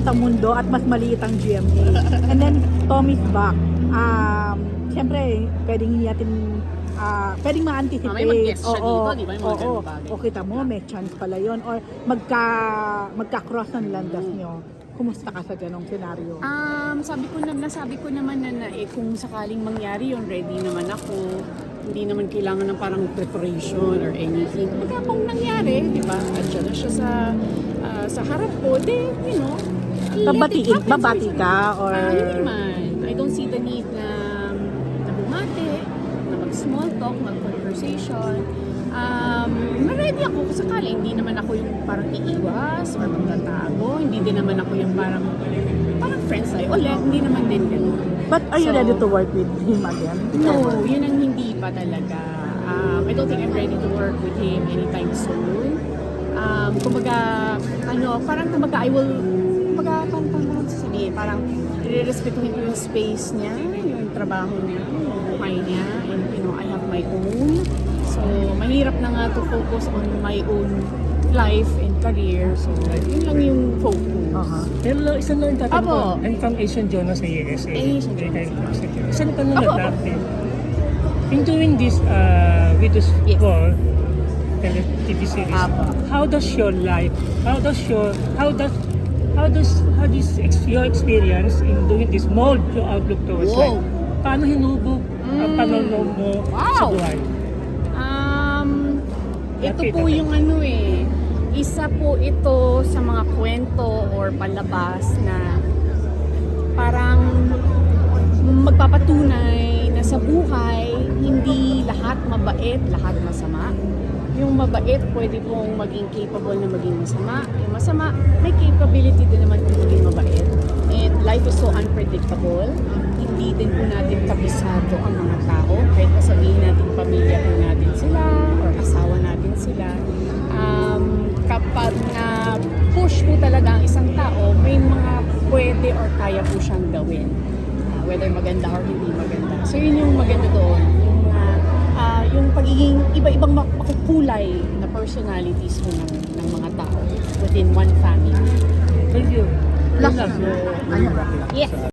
maliit ang mundo at mas maliit ang GMA. And then, Tommy's back. Um, Siyempre, pwedeng hindi natin ah, pwedeng ma-anticipate. Ah, may mag-guess siya Oo, dito, di ba? Yung mga oo. bagay. O kita mo, may chance pala yon Or magka, magka-cross ng landas nyo. Kumusta ka sa ganong senaryo? Um, sabi ko na, nasabi ko naman na, na eh, kung sakaling mangyari yun, ready naman ako. Hindi naman kailangan ng parang preparation or anything. Pagka kung nangyari, di ba, at siya na siya sa, ah, sa harap ko, di, you know, Babatiin, babati ka or... Ah, naman. I don't see the need na, na bumati, na mag-small talk, mag-conversation. Um, ready ako kung sakali. Hindi naman ako yung parang iiwas or magtatago. Hindi din naman ako yung parang parang friends tayo. Ulit, hindi naman din ganun. But are you So, ready to work with him again? No, yun ang hindi pa talaga. Um, I don't think I'm ready to work with him anytime soon. Um, kumbaga, ano, parang kumbaga I will, kumbaga, parang, parang, parang sasabihin, parang i-respetuhin ko yung space niya, yung trabaho niya, yung buhay niya, and you know, I have my own. So, mahirap na nga to focus on my own life and career. So, yun lang yung focus. Uh-huh. Pero lang, isang lang yung Apo. ko. I'm from Asian Journal sa ESA. Asian Journal. Isang tanong Apo, na natin. In doing this uh, with this Yes. tele TV series, Apo. how does your life, how does your, how does, how does, how does ex- your experience in doing this mold your outlook towards Wow. life? Paano hinubog ang Mm. pananaw mo sa Wow. buhay? Um, ito Nakita po ko. yung ano eh, isa po ito sa mga kwento or palabas na parang magpapatunay na sa buhay, hindi lahat mabait, lahat masama. Mabait, pwede pong maging capable na maging masama. Yung masama, may capability din naman kung maging mabait. And life is so unpredictable. Hindi din po natin kabisado ang mga tao. Kahit sabihin natin pamilya po natin sila or asawa natin sila. Um, kapag na push po talaga ang isang tao, may mga pwede or kaya po siyang gawin. Ah, whether maganda or hindi maganda. So yun yung maganda doon. Yung, pagiging iba-ibang mak- makukulay na personalities po ng, ng mga tao within one family. Thank you. Love you. Yes.